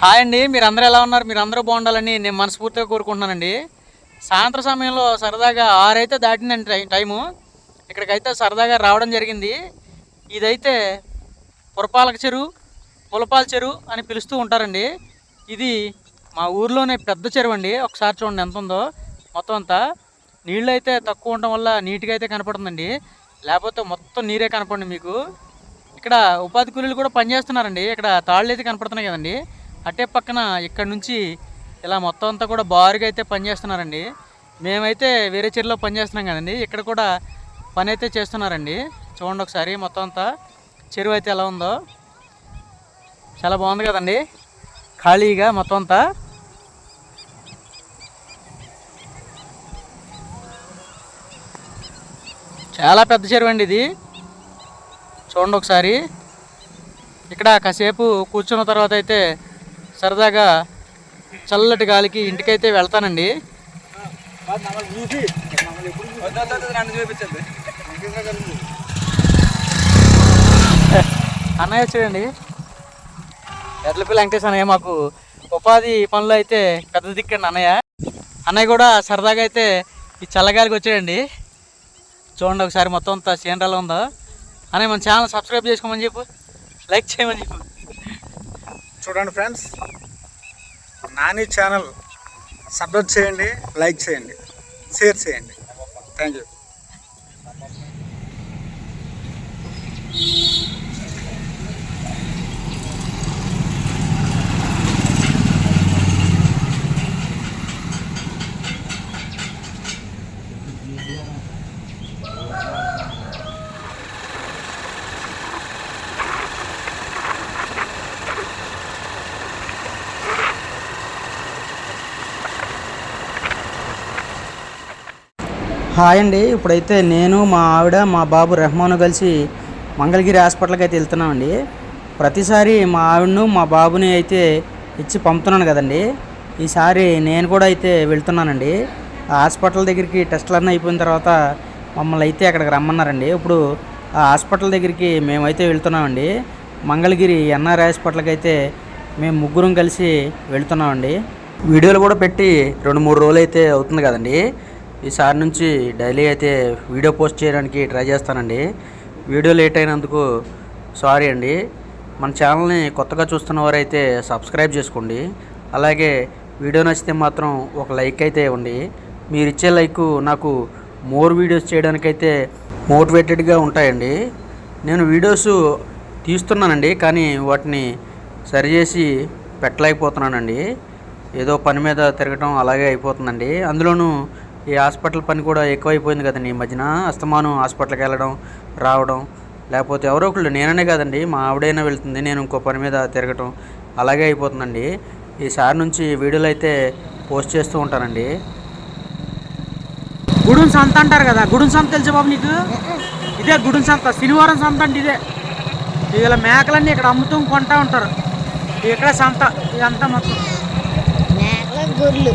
Hi అండి మీరు ఎలా ఉన్నారు? మీరు అందరూ బాగుండాలని నేను మనస్ఫూర్తిగా కోరుకుంటున్నానండి. సాయంత్రం సమయంలో సరదాగా ఆరైతే దాటిందండి టై టైము. ఇక్కడికైతే సరదాగా రావడం జరిగింది. ఇదైతే పురపాలక చెరువు పులపాల చెరువు అని పిలుస్తూ ఉంటారండి. ఇది మా ఊర్లోనే పెద్ద చెరువు అండి. ఒకసారి చూడండి ఎంత ఉందో. మొత్తం అంతా నీళ్ళు అయితే తక్కువ ఉండటం వల్ల నీట్గా అయితే కనపడుతుందండి. లేకపోతే మొత్తం నీరే కనపడండి మీకు. ఇక్కడ ఉపాధి కూలీలు కూడా పనిచేస్తున్నారండి. ఇక్కడ తాళ్ళు అయితే కనపడుతున్నాయి కదండి. అటే పక్కన ఇక్కడ నుంచి ఇలా మొత్తం అంతా కూడా బారుగా అయితే పనిచేస్తున్నారండి మేమైతే వేరే చెరువులో పనిచేస్తున్నాం కదండి. ఇక్కడ కూడా పని అయితే చేస్తున్నారండి. చూడండి ఒకసారి మొత్తం అంతా. చెరువు అయితే ఎలా ఉందో. చాలా బాగుంది కదండి. ఖాళీగా మొత్తం అంతా. చాలా పెద్ద చెరువు అండి ఇది. చూడండి ఒకసారి. ఇక్కడ కాసేపు కూర్చున్న తర్వాత అయితే సరదాగా చల్లటి గాలికి ఇంటికైతే వెళ్తానండి. అన్నయ్య చూడండి. ఎడ్లపిల్ల వెంకటేష్ అన్నయ్య మాకు ఉపాధి పనులు అయితే పెద్ద దిక్కండి అన్నయ్య. అన్నయ్య కూడా సరదాగా అయితే ఈ చల్లగాలికి వచ్చాడండి. చూడండి ఒకసారి మొత్తం అంతా సీనరాలో ఉందో. అనే మన ఛానల్ సబ్స్క్రైబ్ చేసుకోమని చెప్పు. లైక్ చేయమని చెప్పు. చూడండి ఫ్రెండ్స్ నాని ఛానల్ సబ్స్క్రైబ్ చేయండి లైక్ చేయండి షేర్ చేయండి. థ్యాంక్ యూ హాయ్ అండి. ఇప్పుడైతే నేను మా ఆవిడ మా బాబు రెహమాను కలిసి మంగళగిరి హాస్పిటల్కి అయితే వెళ్తున్నామండి. ప్రతిసారి మా ఆవిడను మా బాబుని అయితే ఇచ్చి పంపుతున్నాను కదండి. ఈసారి నేను కూడా అయితే వెళ్తున్నానండి. ఆ హాస్పిటల్ దగ్గరికి టెస్టులు అన్నీ అయిపోయిన తర్వాత మమ్మల్ని అయితే అక్కడికి రమ్మన్నారండి. ఇప్పుడు ఆ హాస్పిటల్ దగ్గరికి మేమైతే వెళ్తున్నామండి. మంగళగిరి ఎన్ఆర్ హాస్పిటల్కి అయితే మేము ముగ్గురం కలిసి వెళ్తున్నామండి. వీడియోలు కూడా పెట్టి రెండు మూడు రోజులు అయితే అవుతుంది కదండి. ఈసారి నుంచి డైలీ అయితే వీడియో పోస్ట్ చేయడానికి ట్రై చేస్తానండి. వీడియో లేట్ అయినందుకు సారీ అండి. మన ఛానల్ని కొత్తగా చూస్తున్న వారైతే సబ్స్క్రైబ్ చేసుకోండి. అలాగే వీడియో నచ్చితే మాత్రం ఒక లైక్ అయితే ఇవ్వండి. మీరు ఇచ్చే లైక్ నాకు మోర్ వీడియోస్ చేయడానికైతే మోటివేటెడ్గా ఉంటాయండి. నేను వీడియోస్ తీస్తున్నానండి కానీ వాటిని సరిచేసి పెట్టలేకపోతున్నానండి. ఏదో పని మీద తిరగటం అలాగే అయిపోతుందండి. అందులోనూ ఈ హాస్పిటల్ పని కూడా ఎక్కువైపోయింది కదండి. ఈ మధ్యన అస్తమానం హాస్పిటల్కి వెళ్ళడం రావడం లేకపోతే ఎవరో ఒకళ్ళు నేననే కాదండి మా ఆవిడైనా వెళ్తుంది నేను ఇంకో పని మీద తిరగటం అలాగే అయిపోతుందండి. ఈసారి నుంచి వీడియోలు అయితే పోస్ట్ చేస్తూ ఉంటానండి. గుడున్ సంత అంటారు కదా గుడున్ సంత తెలుసు బాబు నీకు? ఇదే గుడున్ సంత శనివారం సంత అంటే ఇదే. ఇలా మేకలన్నీ ఇక్కడ అమ్ముతూ కొంటా ఉంటారు. ఇక్కడ సంత ఇదంతా మొత్తం. మేకల గొర్రెలు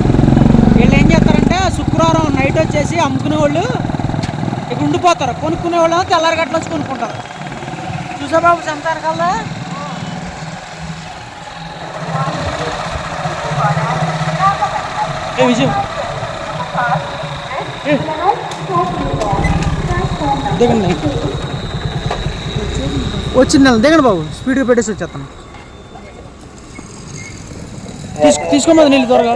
శుక్రవారం నైట్ వచ్చేసి అమ్ముకునే వాళ్ళు ఇక్కడ ఉండిపోతారు. కొనుక్కునే వాళ్ళు తెల్లారి గట్ల వచ్చి కొనుక్కుంటారు. చూసా బాబు సంత కల్లా ఏ విజయం. దిగండి. వచ్చింది నెల. దిగండి బాబు. స్పీడ్గా పెట్టేసి వచ్చేస్తాను. తీసుకోమది నీళ్ళు త్వరగా.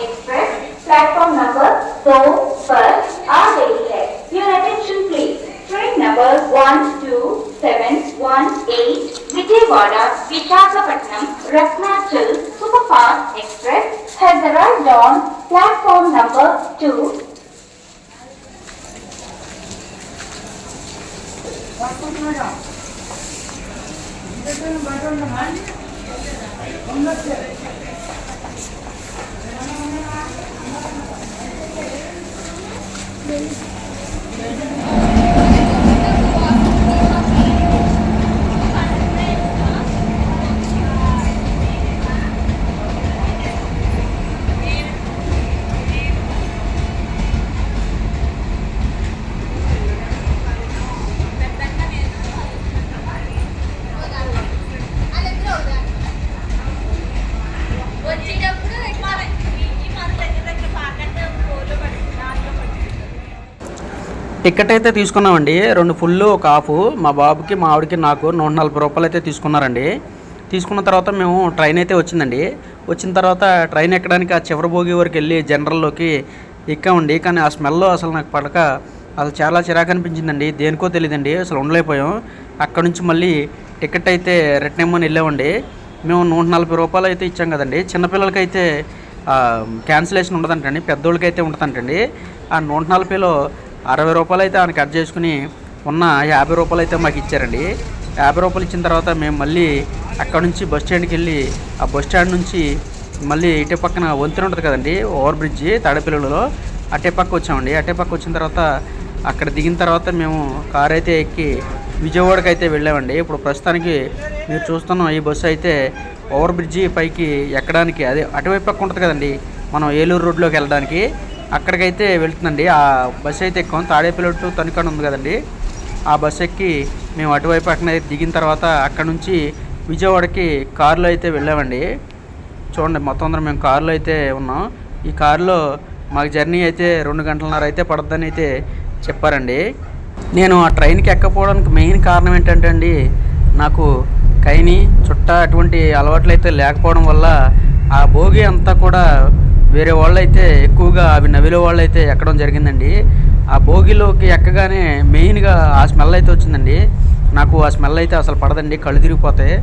express platform number so first are waited. Your attention please. Train number 12718 Vijayawada Visakhapatnam Ratnachal Superfast Express has arrived on platform number 2. What's Thank you. Ticket అయితే తీసుకున్నామండి. రెండు ఫుల్ ఒక హాఫ్. మా బాబుకి మా ఆవిడకి నాకు నూట నలభై రూపాయలు అయితే తీసుకున్నారండి. తీసుకున్న తర్వాత మేము ట్రైన్ అయితే వచ్చిందండి. వచ్చిన తర్వాత ట్రైన్ ఎక్కడానికి ఆ చివరి భోగి వరకు వెళ్ళి జనరల్లోకి ఎక్కామండి. కానీ ఆ స్మెల్ అసలు నాకు పడక అసలు చాలా చిరాకు అనిపించిందండి. దేనికో తెలియదండి అసలు ఉండలేకపోయాం. అక్కడ నుంచి మళ్ళీ టికెట్ అయితే రిటర్న్ ఇమ్మని వెళ్ళామండి. మేము నూట నలభై రూపాయలు అయితే ఇచ్చాం కదండి. చిన్నపిల్లలకైతే క్యాన్సిలేషన్ ఉండదంటండి. పెద్దోళ్ళకైతే ఉండదంటండి. ఆ నూట నలభైలో అరవై రూపాయలు అయితే ఆయన కట్ చేసుకుని ఉన్న యాభై రూపాయలు అయితే మాకు ఇచ్చారండి. యాభై రూపాయలు ఇచ్చిన తర్వాత మేము మళ్ళీ అక్కడ నుంచి బస్ స్టాండ్కి వెళ్ళి ఆ బస్ స్టాండ్ నుంచి మళ్ళీ ఇటే పక్కన వంతెన ఉంటుంది కదండి ఓవర్ బ్రిడ్జి తడపిల్లలో. అటే పక్క వచ్చామండి. అటే పక్క వచ్చిన తర్వాత అక్కడ దిగిన తర్వాత మేము కార్ అయితే ఎక్కి విజయవాడకి అయితే వెళ్ళామండి. ఇప్పుడు ప్రస్తుతానికి మీరు చూస్తున్న ఈ బస్సు అయితే ఓవర్ బ్రిడ్జి పైకి ఎక్కడానికి అదే అటువైపు పక్క ఉంటుంది కదండి మనం ఏలూరు రోడ్లోకి వెళ్ళడానికి. అక్కడికైతే వెళ్తుందండి. ఆ బస్సు అయితే ఎక్కువ తాడేపల్లి టు తణుకాడ ఉంది కదండి. ఆ బస్సు ఎక్కి మేము అటువైపు అక్కడ దిగిన తర్వాత అక్కడ నుంచి విజయవాడకి కారులో అయితే వెళ్ళామండి. చూడండి మొత్తం అందరం మేము కారులో అయితే ఉన్నాం. ఈ కారులో మాకు జర్నీ అయితే రెండు గంటలన్నర అయితే పడద్దని అయితే చెప్పారండి. నేను ఆ ట్రైన్కి ఎక్కపోవడానికి మెయిన్ కారణం ఏంటంటే అండి నాకు కైని చుట్ట అటువంటి అలవాట్లు అయితే లేకపోవడం వల్ల ఆ భోగి అంతా కూడా వేరే వాళ్ళు అయితే ఎక్కువగా అవి నవిలే వాళ్ళు అయితే ఎక్కడం జరిగిందండి. ఆ భోగిలోకి ఎక్కగానే మెయిన్గా ఆ స్మెల్ అయితే వచ్చిందండి. నాకు ఆ స్మెల్ అయితే అసలు పడదండి కళ్ళు తిరిగిపోతాయి.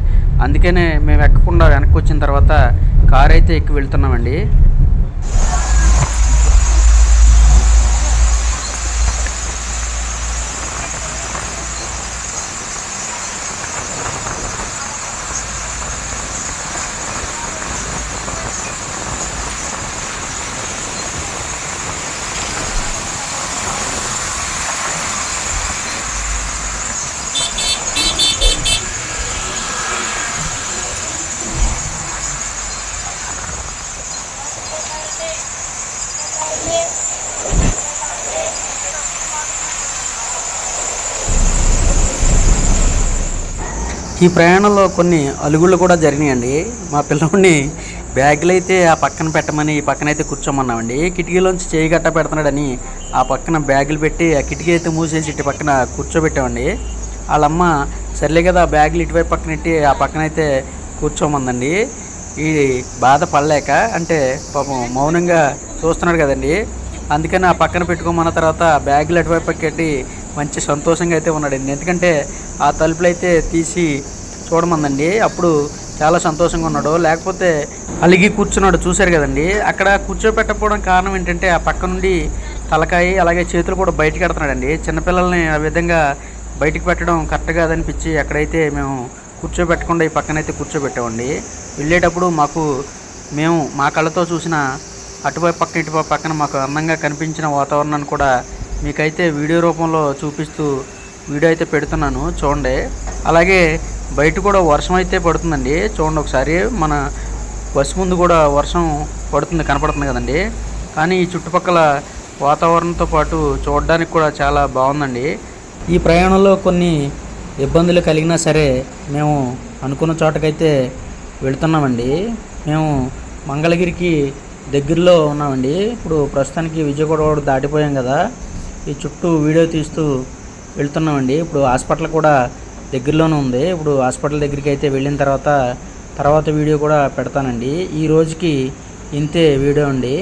అందుకనే మేము ఎక్కకుండా వెనక్కి వచ్చిన తర్వాత కార్ అయితే ఎక్కి వెళ్తున్నామండి. ఈ ప్రయాణంలో కొన్ని అలుగుళ్ళు కూడా జరిగినాయండి. మా పిల్లోడిని బ్యాగులు అయితే ఆ పక్కన పెట్టమని ఈ పక్కన అయితే కూర్చోమన్నామండి. కిటికీలోంచి చేయి గట్ట పెడుతున్నాడని ఆ పక్కన బ్యాగులు పెట్టి ఆ కిటికీ అయితే మూసేసి ఇటు పక్కన కూర్చోబెట్టామండి. వాళ్ళమ్మ సర్లే కదా ఆ బ్యాగులు ఇటువైపు పక్కన పెట్టి ఆ పక్కన అయితే కూర్చోమందండి ఈ బాధ పడలేక అంటే పాపం మౌనంగా చూస్తున్నాడు కదండి. అందుకని ఆ పక్కన పెట్టుకోమన్న తర్వాత బ్యాగులు అటువైపు పెట్టి మంచి సంతోషంగా అయితే ఉన్నాడండి. ఎందుకంటే ఆ తలుపులు అయితే తీసి చూడమందండి. అప్పుడు చాలా సంతోషంగా ఉన్నాడు. లేకపోతే అలిగి కూర్చున్నాడు. చూశారు కదండి. అక్కడ కూర్చోపెట్టకపోవడం కారణం ఏంటంటే ఆ పక్క నుండి తలకాయి అలాగే చేతులు కూడా బయటికి పెడుతున్నాడండి చిన్నపిల్లల్ని ఆ విధంగా బయటికి పెట్టడం కరెక్ట్ కాదనిపించి అక్కడైతే మేము కూర్చోబెట్టకుండా ఈ పక్కనైతే కూర్చోబెట్టామండి. వెళ్ళేటప్పుడు మాకు మేము మా కళ్ళతో చూసిన అటువైపు పక్కన ఇటువైపు పక్కన మాకు అందంగా కనిపించిన వాతావరణాన్ని కూడా మీకైతే వీడియో రూపంలో చూపిస్తూ వీడియో అయితే పెడుతున్నాను చూడండి. అలాగే బయట కూడా వర్షం అయితే పడుతుందండి. చూడండి ఒకసారి మన బస్సు ముందు కూడా వర్షం పడుతుంది కనపడుతుంది కదండి. కానీ ఈ చుట్టుపక్కల వాతావరణంతో పాటు చూడడానికి కూడా చాలా బాగుందండి. ఈ ప్రయాణంలో కొన్ని ఇబ్బందులు కలిగినా సరే మేము అనుకున్న చోటకైతే వెళుతున్నామండి. మేము మంగళగిరికి దగ్గరలో ఉన్నామండి. ఇప్పుడు ప్రస్తుతానికి విజయవాడ దాటిపోయాం కదా. ఈ చుట్టూ వీడియో తీస్తూ వెళ్తున్నామండి. ఇప్పుడు హాస్పిటల్ కూడా దగ్గరలోనే ఉంది. ఇప్పుడు హాస్పిటల్ దగ్గరికి అయితే వెళ్ళిన తర్వాత తర్వాత వీడియో కూడా పెడతానండి. ఈ రోజుకి ఇంతే వీడియో అండి.